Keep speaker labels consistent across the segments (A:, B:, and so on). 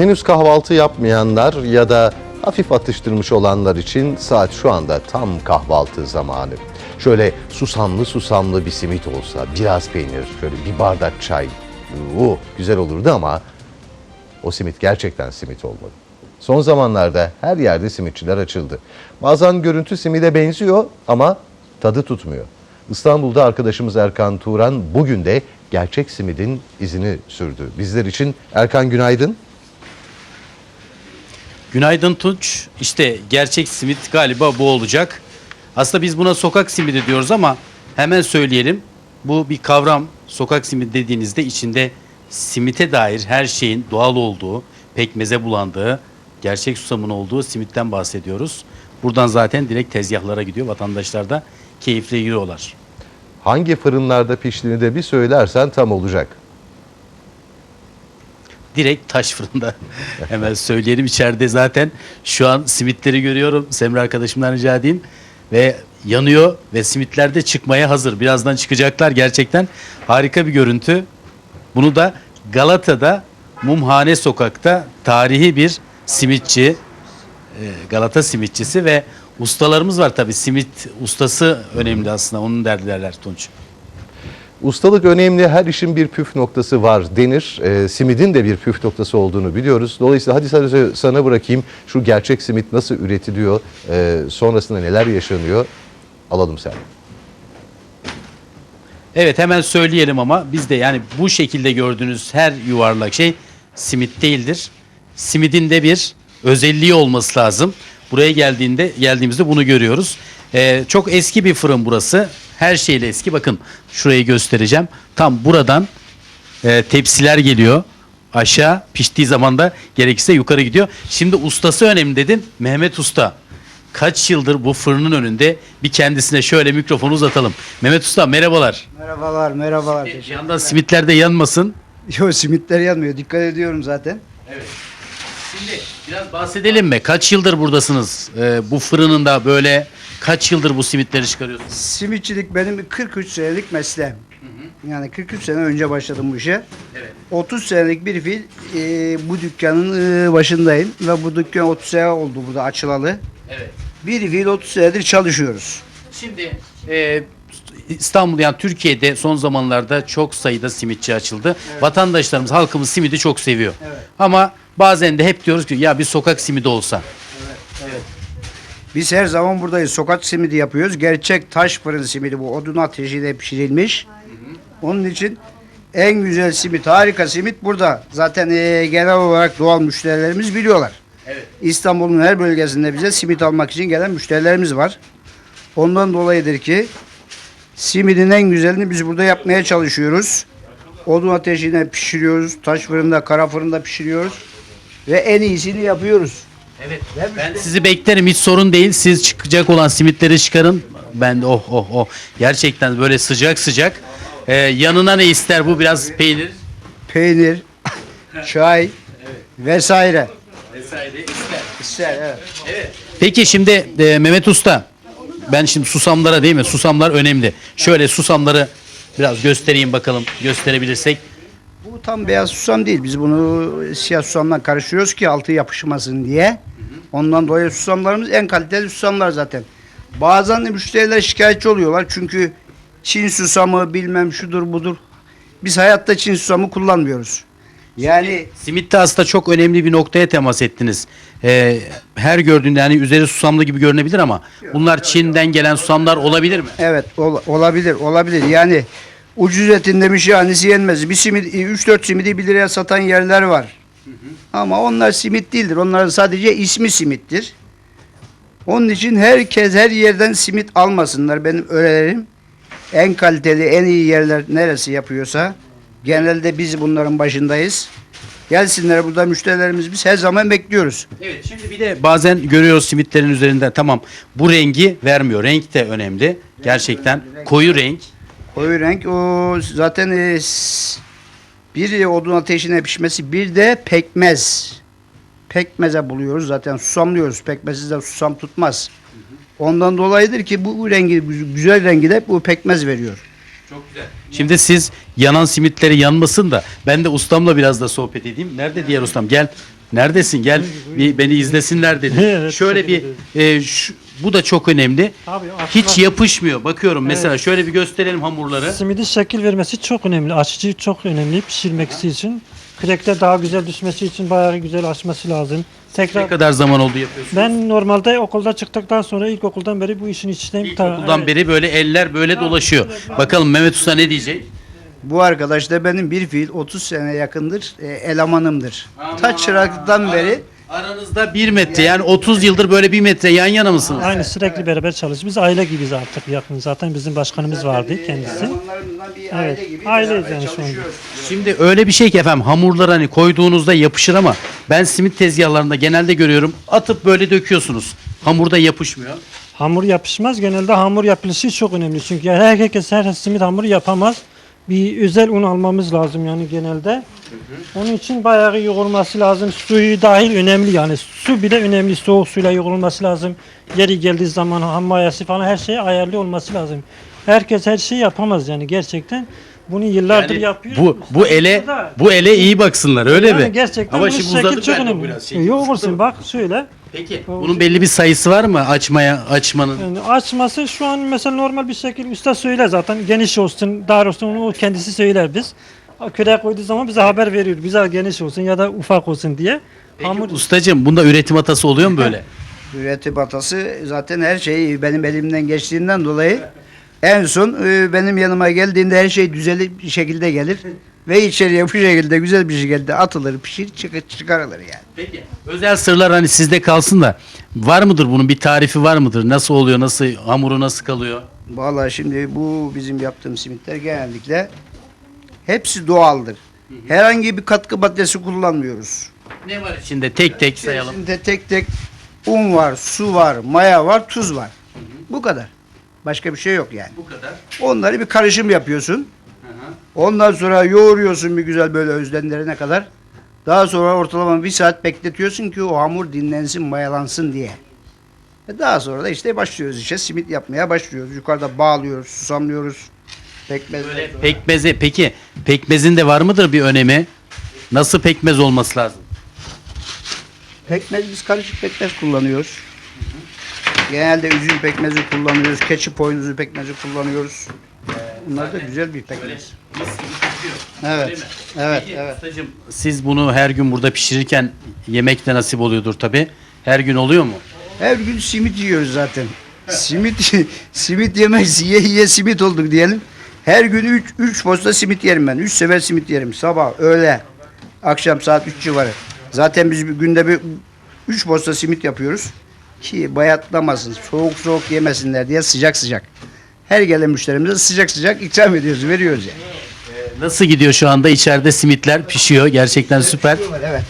A: Henüz kahvaltı yapmayanlar ya da hafif atıştırmış olanlar için saat şu anda tam kahvaltı zamanı. Şöyle susamlı susamlı bir simit olsa, biraz peynir, şöyle bir bardak çay. Uh, güzel olurdu ama o simit gerçekten simit olmadı. Son zamanlarda her yerde simitçiler açıldı. Bazen görüntü simide benziyor ama tadı tutmuyor. İstanbul'da arkadaşımız Erkan Turan bugün de gerçek simidin izini sürdü. Bizler için Erkan günaydın.
B: Günaydın Tunç. İşte gerçek simit galiba bu olacak. Aslında biz buna sokak simidi diyoruz ama hemen söyleyelim. Bu bir kavram. Sokak simidi dediğinizde içinde simite dair her şeyin doğal olduğu, pekmeze bulandığı, gerçek susamın olduğu simitten bahsediyoruz. Buradan zaten direkt tezgahlara gidiyor. Vatandaşlar da keyifle yiyorlar.
A: Hangi fırınlarda piştiğini de bir söylersen tam olacak.
B: Direkt taş fırında. Hemen söyleyelim içeride zaten şu an simitleri görüyorum. Semra arkadaşımdan rica edeyim. Ve yanıyor ve simitler de çıkmaya hazır. Birazdan çıkacaklar gerçekten. Harika bir görüntü. Bunu da Galata'da Mumhane Sokak'ta tarihi bir simitçi, e, Galata simitçisi ve ustalarımız var tabii. Simit ustası önemli aslında. Onun derdilerler Tunç.
A: Ustalık önemli, her işin bir püf noktası var denir. Ee, simidin de bir püf noktası olduğunu biliyoruz. Dolayısıyla hadi sana, sana bırakayım şu gerçek simit nasıl üretiliyor, ee, sonrasında neler yaşanıyor alalım sen.
B: Evet hemen söyleyelim ama biz de yani bu şekilde gördüğünüz her yuvarlak şey simit değildir. Simidin de bir özelliği olması lazım. Buraya geldiğinde geldiğimizde bunu görüyoruz. Ee, çok eski bir fırın burası. Her şeyle eski. Bakın şurayı göstereceğim. Tam buradan e, tepsiler geliyor. Aşağı piştiği zaman da gerekirse yukarı gidiyor. Şimdi ustası önemli dedin. Mehmet Usta. Kaç yıldır bu fırının önünde bir kendisine şöyle mikrofonu uzatalım. Mehmet Usta merhabalar.
C: Merhabalar, merhabalar.
B: Bir yandan simitler de yanmasın.
C: Yo simitler yanmıyor. Dikkat ediyorum zaten.
B: Şimdi biraz bahsedelim mi? Kaç yıldır buradasınız? Ee, bu fırının da böyle kaç yıldır bu simitleri çıkarıyorsunuz?
C: Simitçilik benim 43 senelik mesleğim. Yani 43 sene önce başladım bu işe.
B: Evet.
C: 30 senelik bir fil e, bu dükkanın e, başındayım ve bu dükkan 30 sene oldu burada açılalı.
B: Evet.
C: Bir fil 30 senedir çalışıyoruz.
B: Şimdi e, İstanbul yani Türkiye'de son zamanlarda çok sayıda simitçi açıldı. Vatandaşlarımız, halkımız simidi çok seviyor.
C: Evet.
B: Ama bazen de hep diyoruz ki ya bir sokak simidi olsa.
C: Biz her zaman buradayız. Sokak simidi yapıyoruz. Gerçek taş fırın simidi bu. Odun ateşiyle pişirilmiş. Onun için en güzel simit, harika simit burada. Zaten e, genel olarak doğal müşterilerimiz biliyorlar.
B: Evet.
C: İstanbul'un her bölgesinde bize simit almak için gelen müşterilerimiz var. Ondan dolayıdır ki simidin en güzelini biz burada yapmaya çalışıyoruz. Odun ateşine pişiriyoruz. Taş fırında, kara fırında pişiriyoruz. Ve en iyisini yapıyoruz.
B: Evet. Ben sizi beklerim hiç sorun değil. Siz çıkacak olan simitleri çıkarın. Ben de oh oh oh. Gerçekten böyle sıcak sıcak. Ee, yanına ne ister bu biraz peynir
C: Peynir, çay vesaire.
B: vesaire ister.
C: İster evet.
B: Peki şimdi e, Mehmet Usta ben şimdi susamlara değil mi? Susamlar önemli. Şöyle susamları biraz göstereyim bakalım gösterebilirsek.
C: Bu tam beyaz susam değil. Biz bunu siyah susamla karıştırıyoruz ki altı yapışmasın diye. Ondan dolayı susamlarımız en kaliteli susamlar zaten. Bazen de müşteriler şikayetçi oluyorlar. Çünkü Çin susamı bilmem şudur budur. Biz hayatta Çin susamı kullanmıyoruz. Yani
B: Simitte aslında çok önemli bir noktaya temas ettiniz. Ee, her gördüğünde yani üzeri susamlı gibi görünebilir ama bunlar Çin'den gelen susamlar olabilir mi?
C: evet ol- olabilir olabilir. Yani ucuz etin demiş yanisi yenmez. Bir simit 3-4 simidi 1 liraya satan yerler var. Ama onlar simit değildir. Onların sadece ismi simittir. Onun için herkes her yerden simit almasınlar. Benim öneririm en kaliteli, en iyi yerler neresi yapıyorsa genelde biz bunların başındayız. Gelsinler burada müşterilerimiz biz her zaman bekliyoruz.
B: Evet şimdi bir de bazen görüyoruz simitlerin üzerinde tamam bu rengi vermiyor. Renk de önemli. Gerçekten koyu renk.
C: Koyu renk o zaten e, bir odun ateşine pişmesi bir de pekmez. Pekmeze buluyoruz zaten susamlıyoruz. Pekmezsiz de susam tutmaz. Ondan dolayıdır ki bu, bu rengi güzel rengi de bu pekmez veriyor.
B: Çok güzel. Şimdi siz yanan simitleri yanmasın da ben de ustamla biraz da sohbet edeyim. Nerede diğer ustam? Gel. Neredesin? Gel bir beni izlesinler dedi.
D: Evet,
B: şöyle bir e, şu- bu da çok önemli.
D: Abi
B: Hiç
D: aslında
B: yapışmıyor. Bakıyorum mesela şöyle bir gösterelim hamurları.
D: simidin şekil vermesi çok önemli. Açıcı çok önemli pişirmesi için. Krekte daha güzel düşmesi için bayağı güzel açması lazım.
B: Ne
D: Tekrar
B: kadar zaman oldu yapıyorsun?
D: ben normalde okulda çıktıktan sonra ilkokuldan beri bu işin içindeyim. Ta-
B: İlkokuldan
D: evet.
B: beri böyle eller böyle dolaşıyor. Bakalım Mehmet Usta ne diyecek?
C: Bu arkadaş da benim bir fiil 30 sene yakındır e, elemanımdır. Ta çıraklıktan beri
B: Aranızda bir metre yani 30 yıldır böyle bir metre yan yana mısınız?
D: Aynı sürekli beraber çalışıyoruz. Biz aile gibiyiz artık yakın. Zaten bizim başkanımız vardı kendisi.
C: elemanlarımızdan bir aile
D: Evet,
C: gibi
D: aileyiz
C: beraber
D: yani şu anda.
C: çalışıyoruz.
B: Şimdi öyle bir şey ki efendim hamurlar hani koyduğunuzda yapışır ama ben simit tezgahlarında genelde görüyorum atıp böyle döküyorsunuz. Hamurda yapışmıyor.
D: Hamur yapışmaz. Genelde hamur yapılışı çok önemli. Çünkü herkes her simit hamuru yapamaz. Bir özel un almamız lazım yani genelde. Onun için bayağı yoğurulması lazım. Suyu dahil önemli yani. Su bile önemli. Soğuk suyla yoğurulması lazım. Yeri geldiği zaman ham mayası falan her şey ayarlı olması lazım. Herkes her şeyi yapamaz yani gerçekten. Bunu yıllardır
B: Yani
D: yapıyor.
B: bu bu ele bu ele iyi baksınlar öyle
D: yani
B: mi?
D: Gerçekten
B: Ama şimdi uzadı
D: çok önemli.
B: biraz. Şey,
D: Yoğursun bak şöyle.
B: Peki bunun belli bir sayısı var mı açmaya açmanın?
D: Yani açması şu an mesela normal bir şekilde usta söyler zaten geniş olsun dar olsun onu o kendisi söyler biz. Küreğe koyduğu zaman bize haber veriyor. Bize geniş olsun ya da ufak olsun diye.
B: Peki
D: Hamur
B: ustacığım bunda üretim hatası oluyor mu böyle?
C: Üretim hatası zaten her şey benim elimden geçtiğinden dolayı en son e, benim yanıma geldiğinde her şey düzeli bir şekilde gelir ve içeriye bu şekilde güzel bir şekilde atılır, pişir, çıkar, çıkarılır yani.
B: Peki özel sırlar hani sizde kalsın da var mıdır bunun bir tarifi var mıdır? Nasıl oluyor? Nasıl hamuru nasıl kalıyor?
C: Vallahi şimdi bu bizim yaptığımız simitler genellikle hepsi doğaldır. Herhangi bir katkı maddesi kullanmıyoruz.
B: Ne var içinde? Tek tek sayalım.
C: İçerisinde tek tek un var, su var, maya var, tuz var. Bu kadar. Başka bir şey yok yani.
B: Bu kadar.
C: Onları bir karışım yapıyorsun. Ondan sonra yoğuruyorsun bir güzel böyle özlenlerine kadar. Daha sonra ortalama bir saat bekletiyorsun ki o hamur dinlensin, mayalansın diye. E daha sonra da işte başlıyoruz işe simit yapmaya başlıyoruz. Yukarıda bağlıyoruz, susamlıyoruz. Pekmez.
B: Böyle pekmeze peki pekmezin de var mıdır bir önemi? Nasıl pekmez olması lazım?
C: Pekmez biz karışık pekmez kullanıyoruz. Genelde üzüm pekmezi kullanıyoruz. Keçi boynuzu pekmezi kullanıyoruz. Bunlar da güzel bir pekmez. Evet. Evet,
B: Peki,
C: evet.
B: ustacığım, siz bunu her gün burada pişirirken yemek de nasip oluyordur tabi. Her gün oluyor mu?
C: Her gün simit yiyoruz zaten. Simit simit yemek yiye yiye simit olduk diyelim. Her gün 3 3 posta simit yerim ben. 3 sefer simit yerim. Sabah, öğle, akşam saat 3 civarı. Zaten biz bir günde bir 3 posta simit yapıyoruz. Ki bayatlamasın, soğuk soğuk yemesinler diye sıcak sıcak. Her gelen müşterimize sıcak sıcak ikram ediyoruz, veriyoruz yani.
B: Nasıl gidiyor şu anda? İçeride simitler pişiyor. Gerçekten süper.
C: Evet.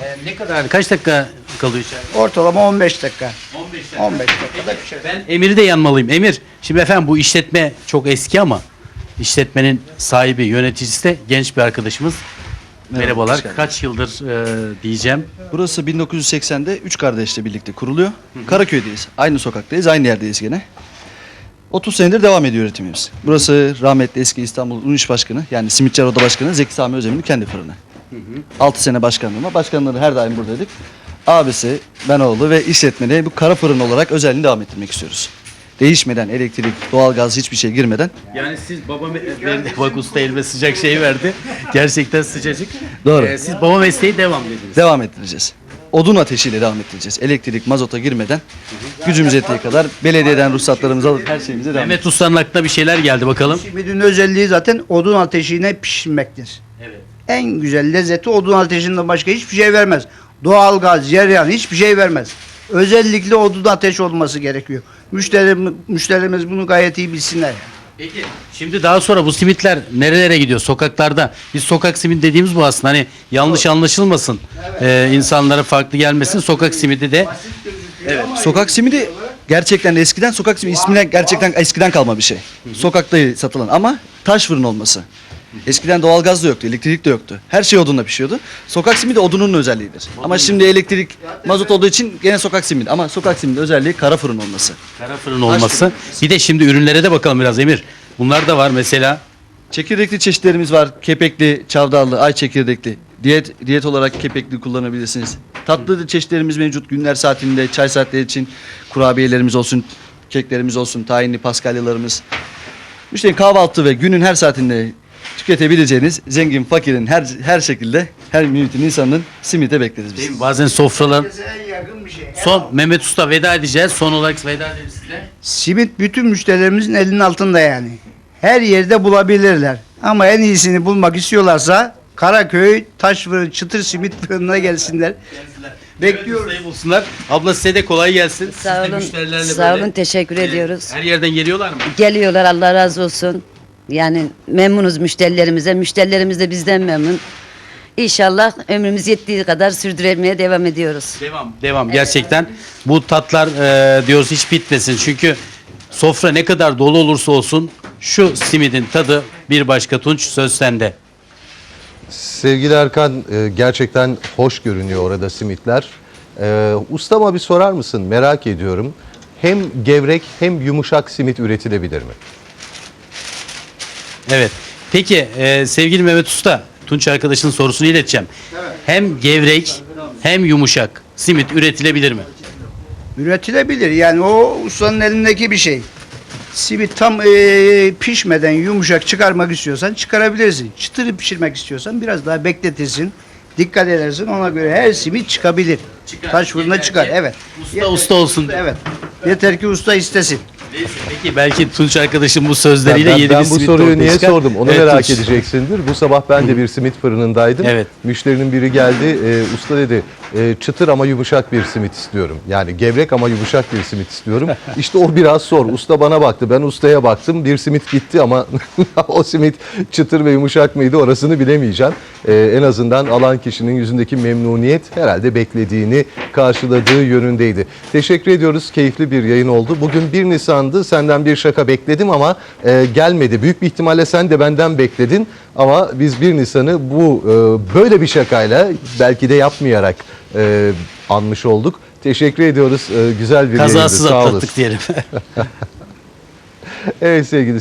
B: Ee, ne kadar? Kaç dakika kalıyor içeride?
C: Ortalama 15 dakika.
B: 15 dakika.
C: 15 dakikada pişer.
B: Ben Emir'i de yanmalıyım. Emir, şimdi efendim bu işletme çok eski ama işletmenin sahibi, yöneticisi de genç bir arkadaşımız. Merhabalar.
E: hoş.
B: Kaç yıldır e, diyeceğim.
E: Burası 1980'de üç kardeşle birlikte kuruluyor. Karaköy'deyiz. Aynı sokaktayız, aynı yerdeyiz gene. 30 senedir devam ediyor üretimimiz. Burası rahmetli eski İstanbul Un İş Başkanı yani Simitçiler Oda Başkanı Zeki Sami Özdemir'in kendi fırını. 6 sene başkanlığıma. Başkanları her daim buradaydık. Abisi, ben oğlu ve işletmede bu kara fırın olarak özelliğini devam ettirmek istiyoruz. Değişmeden, elektrik, doğalgaz hiçbir şey girmeden
B: Yani siz baba me- bak usta elime sıcak şey verdi. Gerçekten sıcacık.
E: Doğru.
B: Ee, siz baba mesleği devam dediniz.
E: devam ettireceğiz. Odun ateşiyle devam ettireceğiz. Elektrik, mazota girmeden gücümüz yettiği kadar belediyeden ruhsatlarımızı alıp her şeyimize devam
B: Mehmet Usta'nın aklına bir şeyler geldi bakalım.
C: Simidin özelliği zaten odun ateşine pişirmektir.
B: Evet.
C: En güzel lezzeti odun ateşinden başka hiçbir şey vermez. Doğalgaz, cereyan hiçbir şey vermez. Özellikle odun ateş olması gerekiyor. Müşterimiz, müşterimiz bunu gayet iyi bilsinler.
B: Peki şimdi daha sonra bu simitler nerelere gidiyor? Sokaklarda. Biz sokak simit dediğimiz bu aslında. Hani yanlış anlaşılmasın. Ee, insanlara farklı gelmesin. Sokak simidi de
E: Sokak simidi gerçekten eskiden sokak simidi isminden gerçekten eskiden kalma bir şey. Sokakta satılan ama taş fırın olması. Eskiden doğalgaz da yoktu, elektrik de yoktu. Her şey odunla pişiyordu. Sokak simidi odunun özelliğidir. Ama şimdi elektrik, mazot olduğu için gene sokak simidi. Ama sokak simidi özelliği kara fırın olması.
B: kara fırın olması. Bir de şimdi ürünlere de bakalım biraz Emir. Bunlar da var mesela.
E: Çekirdekli çeşitlerimiz var. Kepekli, çavdarlı, ay çekirdekli. Diyet diyet olarak kepekli kullanabilirsiniz. Tatlı çeşitlerimiz mevcut. Günler saatinde çay saatleri için kurabiyelerimiz olsun, keklerimiz olsun, tahinli paskalyalarımız. Müşteri kahvaltı ve günün her saatinde tüketebileceğiniz zengin, fakirin her her şekilde her milletin insanın simite bekleriz
B: Değil
E: biz.
B: mi? Bazen sofralar
C: En yakın bir şey.
B: Son Mehmet Usta veda edeceğiz. Son olarak veda ederiz size.
C: Simit bütün müşterilerimizin elinin altında yani. Her yerde bulabilirler. Ama en iyisini bulmak istiyorlarsa Karaköy Taş Fırın Çıtır Simit Fırını'na gelsinler. Bekliyoruz.
B: Ustayı bulsunlar. Abla size de kolay gelsin. Siz
F: Sağ
B: de
F: olun.
B: müşterilerle
F: Sağ
B: böyle,
F: olun. Teşekkür
B: e,
F: ediyoruz.
B: Her yerden geliyorlar mı?
F: Geliyorlar. Allah razı olsun. Yani memnunuz müşterilerimize. Müşterilerimiz de bizden memnun. İnşallah ömrümüz yettiği kadar sürdürmeye devam ediyoruz.
B: Devam. Devam. Gerçekten bu tatlar e, diyoruz hiç bitmesin. Çünkü sofra ne kadar dolu olursa olsun şu simidin tadı bir başka Tunç söz sende.
A: Sevgili Erkan e, gerçekten hoş görünüyor orada simitler. E, ustama bir sorar mısın? Merak ediyorum. Hem gevrek hem yumuşak simit üretilebilir mi?
B: Evet. Peki e, sevgili Mehmet Usta, Tunç arkadaşın sorusunu ileteceğim. Hem gevrek hem yumuşak simit üretilebilir mi?
C: Üretilebilir. Yani o ustanın elindeki bir şey. Simit tam eee, pişmeden yumuşak çıkarmak istiyorsan çıkarabilirsin. Çıtırı pişirmek istiyorsan biraz daha bekletirsin. Dikkat edersin ona göre her simit çıkabilir. Taş fırında
B: yeter
C: çıkar.
B: ki
C: Evet.
B: usta usta olsun.
C: Evet. Yeter ki usta istesin.
B: Neyse, peki belki Tunç arkadaşım bu sözleriyle
A: ben,
B: yeni
A: ben
B: bir
A: bu
B: simit
A: soruyu
B: ortaya
A: niye
B: çıkar.
A: sordum onu
B: Evet,
A: merak
B: Tunç.
A: edeceksindir. Bu sabah ben de bir simit fırınındaydım.
B: Evet.
A: Müşterinin biri geldi. e, usta dedi e, çıtır ama yumuşak bir simit istiyorum. Yani gevrek ama yumuşak bir simit istiyorum. İşte o biraz zor. Usta bana baktı. Ben ustaya baktım. Bir simit gitti ama o simit çıtır ve yumuşak mıydı orasını bilemeyeceğim. E, en azından alan kişinin yüzündeki memnuniyet herhalde beklediğini karşıladığı yönündeydi. Teşekkür ediyoruz. Keyifli bir yayın oldu. Bugün 1 Nisan'dı. Senden bir şaka bekledim ama e, gelmedi. Büyük bir ihtimalle sen de benden bekledin. Ama biz 1 Nisan'ı bu e, böyle bir şakayla belki de yapmayarak e, anmış olduk. Teşekkür ediyoruz. E, güzel bir yayındı.
B: Kazasız atlattık diyelim.
A: Evet sevgili